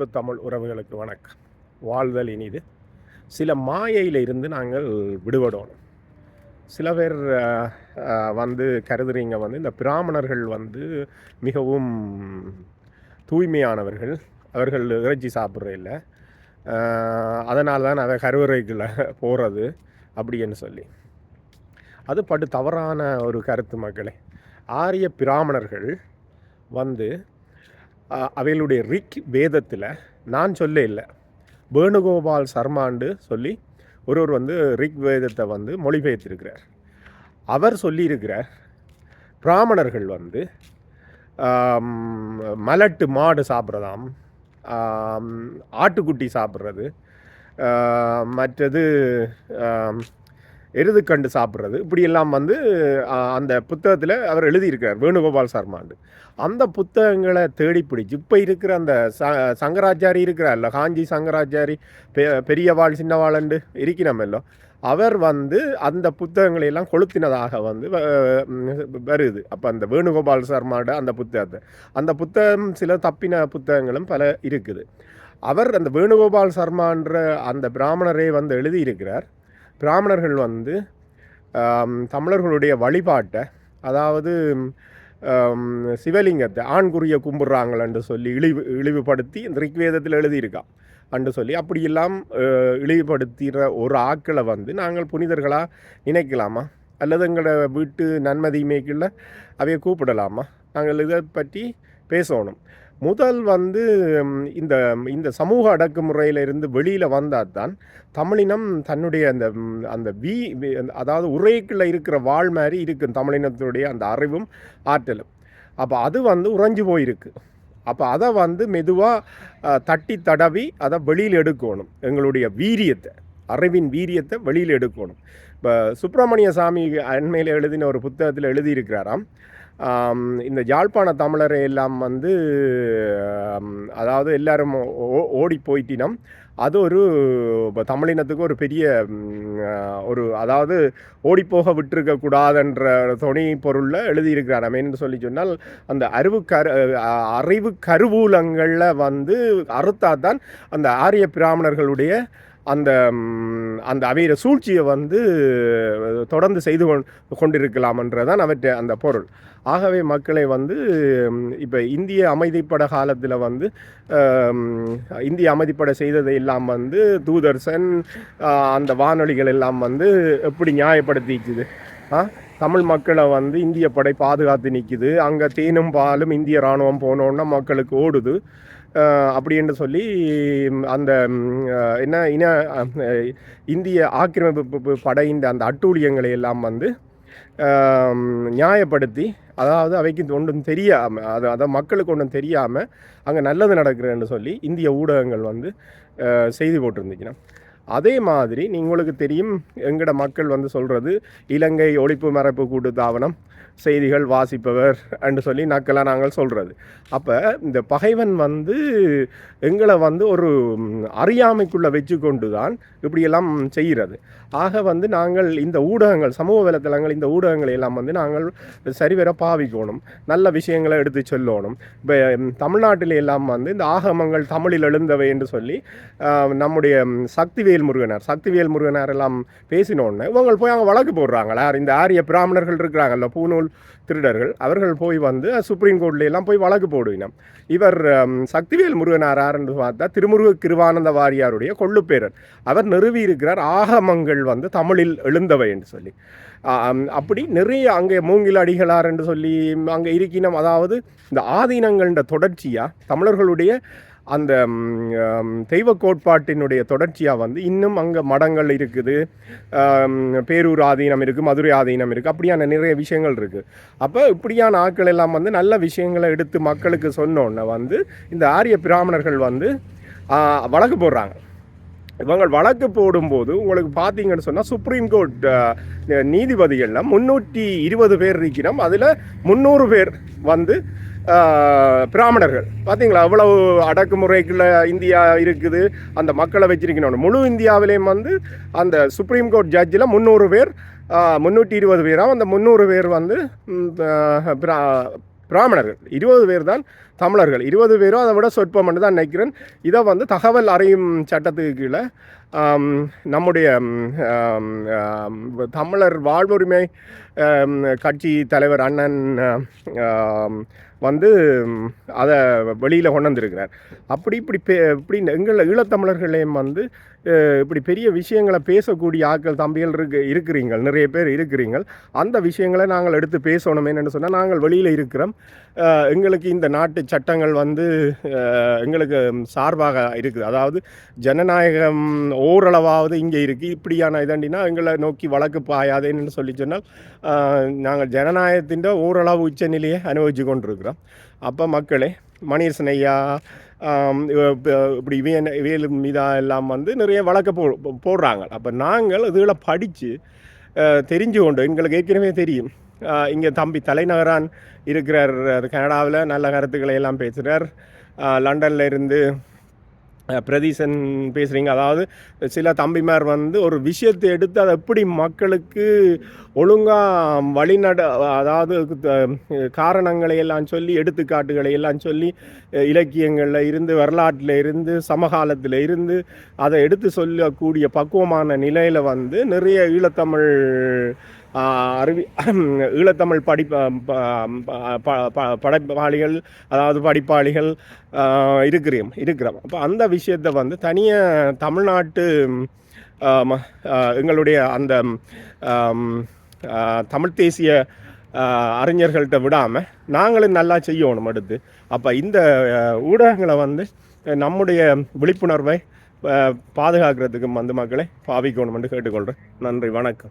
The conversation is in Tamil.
அன்பு தமிழ் உறவுகளுக்கு வணக்கம். வாழ்தல் இனிது. சில மாயையில் இருந்து நாங்கள் விடுபடணும். சில பேர் வந்து கருதுறீங்க வந்து இந்த பிராமணர்கள் வந்து மிகவும் தூய்மையானவர்கள். அவர்கள் இறைச்சி சாப்பிட்ற இல்லை அதனால தான் அதை கருவறைக்குள்ள போகிறது அப்படின்னு சொல்லி. அது பட்டு தவறான ஒரு கருத்து மக்களே. ஆரிய பிராமணர்கள் வந்து அவைகளுடைய ரிக் வேதத்தில் நான் சொல்ல இல்லை. வேணுகோபால் சர்மாண்டு சொல்லி ஒருவர் வந்து ரிக் வேதத்தை வந்து மொழிபெயர்த்திருக்கிறார். அவர் சொல்லியிருக்கிறார் பிராமணர்கள் வந்து மலட்டு மாடு சாப்பிட்றதாம் ஆட்டுக்குட்டி சாப்பிட்றது மற்றது எருது கண்டு சாப்பிட்றது. இப்படியெல்லாம் வந்து அந்த புத்தகத்தில் அவர் எழுதியிருக்கிறார் வேணுகோபால் சர்மாண்டு. அந்த புத்தகங்களை தேடி பிடிச்சி இப்போ இருக்கிற அந்த ச சங்கராச்சாரி இருக்கிறார்ல காஞ்சி சங்கராச்சாரி பெ பெரியவாள் சின்னவாளண்டு இருக்கிறமெல்லாம் அவர் வந்து அந்த புத்தகங்களை எல்லாம் கொளுத்தினதாக வந்து வ- வருது. அப்போ அந்த வேணுகோபால் சர்மாட அந்த புத்தகத்தை. அந்த புத்தகம் சில தப்பின புத்தகங்களும் பல இருக்குது. அவர் அந்த வேணுகோபால் சர்மான்ற அந்த பிராமணரே வந்து எழுதியிருக்கிறார். பிராமணர்கள் வந்து தமிழர்களுடைய வழிபாட்டை அதாவது சிவலிங்கத்தை ஆண்குறியை கும்பிட்றாங்களன்று சொல்லி இழிவு இழிவுபடுத்தி இந்த ரிக்வேதத்தில் எழுதியிருக்கான் அன்று சொல்லி. அப்படியெல்லாம் இழிவுபடுத்துகிற ஒரு ஆக்களை வந்து நாங்கள் புனிதர்களாக நினைக்கலாமா? அல்லது எங்களோட வீட்டு நன்மதிமைக்குள்ள அவையை கூப்பிடலாமா? நாங்கள் இதை பற்றி பேசணும். முதல் வந்து இந்த இந்த சமூக அடக்குமுறையிலிருந்து வெளியில் வந்தால் தான் தமிழினம் தன்னுடைய அந்த அந்த வீ வி- அதாவது உரைக்குள்ளே இருக்கிற வாழ் மாதிரி இருக்கும் தமிழினத்துடைய அந்த அறிவும் ஆற்றலும். அப்போ அது வந்து உறைஞ்சு போயிருக்கு. அப்போ அதை வந்து மெதுவாக தட்டி தடவி அதை வெளியில் எடுக்கணும். எங்களுடைய வீரியத்தை அறிவின் வீரியத்தை வெளியில் எடுக்கணும். இப்போ சுப்பிரமணிய சாமி அண்மையில் எழுதின ஒரு புத்தகத்தில் எழுதியிருக்கிறாராம் இந்த யாழ்ப்பாண தமிழரை எல்லாம் வந்து அதாவது எல்லாரும் ஓ- ஓடி போயிட்டினம். அது ஒரு இப்போ தமிழினத்துக்கு ஒரு பெரிய ஒரு அதாவது ஓடிப்போக விட்டுருக்க கூடாதுன்ற துணை பொருளில் எழுதியிருக்கிறார். என்று சொல்லி சொன்னால் அந்த அறிவு கரு அறிவு கருவூலங்களில் வந்து அறுத்தாதான் அந்த ஆரிய பிராமணர்களுடைய அந்த அந்த அவையிற சூழ்ச்சியை வந்து தொடர்ந்து செய்து கொண் கொண்டிருக்கலாம்ன்றதான் அவற்றை அந்த பொருள். ஆகவே மக்களை வந்து இப்போ இந்திய அமைதிப்பட காலத்தில் வந்து இந்திய அமைதிப்பட செய்ததை எல்லாம் வந்து தூதர்சன் அந்த வானொலிகள் எல்லாம் வந்து எப்படி நியாயப்படுத்திக்குது? ஆ தமிழ் மக்களை வந்து இந்திய படை பாதுகாத்து நிற்கிது அங்கே தேனும் பாலும் இந்திய இராணுவம் போனோன்னா மக்களுக்கு ஓடுது. அப்படி அப்படின்னு சொல்லி அந்த என்ன இன இந்திய ஆக்கிரமிப்பு படையின் அந்த அட்டூழியங்களை எல்லாம் வந்து நியாயப்படுத்தி அதாவது அவைக்கு ஒன்றும் தெரியாமல் அது அதை மக்களுக்கு ஒன்றும் தெரியாமல் அங்கே நல்லது நடக்கிறேன்னு சொல்லி இந்திய ஊடகங்கள் வந்து செய்தி போட்டிருந்துச்சுன்னா அதே மாதிரி நீங்களுக்கு தெரியும் எங்கட மக்கள் வந்து சொல்கிறது இலங்கை ஒழிப்பு மறைப்பு கூட்டு தாவனம் செய்திகள் வாசிப்பவர் என்று சொல்லி நக்கலாக நாங்கள் சொல்கிறது அப்போ இந்த பகைவன் வந்து எங்களை வந்து ஒரு அறியாமைக்குள்ளே வச்சு கொண்டு தான் இப்படியெல்லாம் செய்கிறது. ஆக வந்து நாங்கள் இந்த ஊடகங்கள் சமூக வலைத்தளங்கள் இந்த ஊடகங்களை எல்லாம் வந்து நாங்கள் சரிவர பாவிக்கணும். நல்ல விஷயங்களை எடுத்து சொல்லணும். இப்போ தமிழ்நாட்டில் எல்லாம் வந்து இந்த ஆகமங்கள் தமிழில் எழுந்தவை என்று சொல்லி நம்முடைய சக்திவேல் முருகனார் சக்திவேல் முருகனார் எல்லாம் பேசினோடனே இவங்க போய் அவங்க வழக்கு போடுறாங்களா இந்த ஆரிய பிராமணர்கள் இருக்கிறாங்கல்ல பூநூல் திருடர்கள். அவர்கள் போய் வந்து சுப்ரீம் கோர்ட்ல எல்லாம் போய் வழக்கு போடுவினம். இவர் சக்திவேல் முருகனார் என்று பார்த்தா திருமுருக கிருவானந்த வாரியாருடைய கொள்ளுப்பேரர் அவர் நிறுவி இருக்கிறார் ஆகமங்கள் வந்து தமிழில் எழுந்தவை என்று சொல்லி. அப்படி நிறைய அங்கே மூங்கில் அடிகளார் என்று சொல்லி அங்கே இருக்கினம். அதாவது இந்த ஆதீனங்கள்ன்ற தொடர்ச்சியாக தமிழர்களுடைய அந்த தெய்வ கோட்பாட்டினுடைய தொடர்ச்சியாக வந்து இன்னும் அங்கே மடங்கள் இருக்குது. பேரூர் ஆதீனம் இருக்குது மதுரை ஆதீனம் இருக்குது அப்படியான நிறைய விஷயங்கள் இருக்குது அப்போ இப்படியான ஆட்கள் எல்லாம் வந்து நல்ல விஷயங்களை எடுத்து மக்களுக்கு சொன்னோன்னே வந்து இந்த ஆரிய பிராமணர்கள் வந்து வழக்கு போடுறாங்க. இவங்க வழக்கு போடும்போது உங்களுக்கு பார்த்தீங்கன்னு சொன்னால் சுப்ரீம் கோர்ட் நீதிபதிகளில் முந்நூற்றி இருபது பேர் இருக்கிறோம். அதில் முந்நூறு பேர் வந்து பிராமணர்கள். பார்த்தீங்களா அவ்வளவு அடக்குமுறைக்குள்ள இந்தியா இருக்குது. அந்த மக்களை வச்சிருக்கணும். முழு இந்தியாவிலேயும் வந்து அந்த சுப்ரீம் கோர்ட் ஜட்ஜில் முந்நூறு பேர் முந்நூற்றி இருபது பேராக அந்த முந்நூறு பேர் வந்து பிராமணர்கள். இருபது பேர் தான் தமிழர்கள். இருபது பேரும் அதை விட சொற்பம் தான் நினைக்கிறேன். இதை வந்து தகவல் அறியும் சட்டத்துக்கு கீழே நம்முடைய தமிழர் வாழ்வுரிமை கட்சி தலைவர் அண்ணன் வந்து அதை வெளியில் கொண்டு வந்திருக்கிறார். அப்படி இப்படி பே இப்படி எங்கள் ஈழத்தமிழர்களையும் வந்து இப்படி பெரிய விஷயங்களை பேசக்கூடிய ஆட்கள் தம்பிகள் இருக்கு இருக்கிறீங்க நிறைய பேர் இருக்கிறீங்கள். அந்த விஷயங்களை நாங்கள் எடுத்து பேசணும் என்னென்னு சொன்னால் நாங்கள் வெளியில் இருக்கிறோம். எங்களுக்கு இந்த நாட்டு சட்டங்கள் வந்து எங்களுக்கு சார்பாக இருக்குது. அதாவது ஜனநாயகம் ஓரளவாவது இங்கே இருக்குது இப்படியான இதண்டினா எங்களை நோக்கி வழக்கு பாயாதேன்னு சொல்லி சொன்னால் நாங்கள் ஜனநாயகத்தின் ஓரளவு உச்சநிலையை அனுபவித்து கொண்டிருக்கிறோம். அப்போ மக்களே மணியரசன் ஐயா இப்படி இவையன் இவையல் மீதா எல்லாம் வந்து நிறைய வழக்கு போ போடுறாங்க. அப்போ நாங்கள் இதுகளை படித்து தெரிஞ்சு கொண்டு எங்களுக்கு ஏற்கனவே தெரியும். இங்கே தம்பி தலைநகரான் இருக்கிறார். அது கனடாவில் நல்ல கருத்துக்களை எல்லாம் பேசுகிறார் லண்டனில் இருந்து பிரதீசன் பேசுகிறீங்க அதாவது சில தம்பிமார் வந்து ஒரு விஷயத்தை எடுத்து அதை எப்படி மக்களுக்கு ஒழுங்காக வழிநட அதாவது காரணங்களை எல்லாம் சொல்லி எடுத்துக்காட்டுகளை எல்லாம் சொல்லி இலக்கியங்களில் இருந்து வரலாற்றில் இருந்து சமகாலத்தில் இருந்து அதை எடுத்து சொல்லக்கூடிய பக்குவமான நிலையில் வந்து நிறைய ஈழத்தமிழ் அறிவி ஈழத்தமிழ் படிப்ப ப- ப- ப- படைப்பாளிகள் அதாவது படிப்பாளிகள் இருக்கிறோம் இருக்கிறோம். அப்போ அந்த விஷயத்தை வந்து தனியாக தமிழ்நாட்டு ம- எங்களுடைய அந்த தமிழ் தேசிய அறிஞர்கள்ட்ட விடாமல் நாங்களும் நல்லா செய்யணும் அடுத்து. அப்போ இந்த ஊடகங்களை வந்து நம்முடைய விழிப்புணர்வை பாதுகாக்கிறதுக்கு வந்து மக்களை பாவிக்கணும் என்று கேட்டுக்கொள்கிறேன் நன்றி வணக்கம்.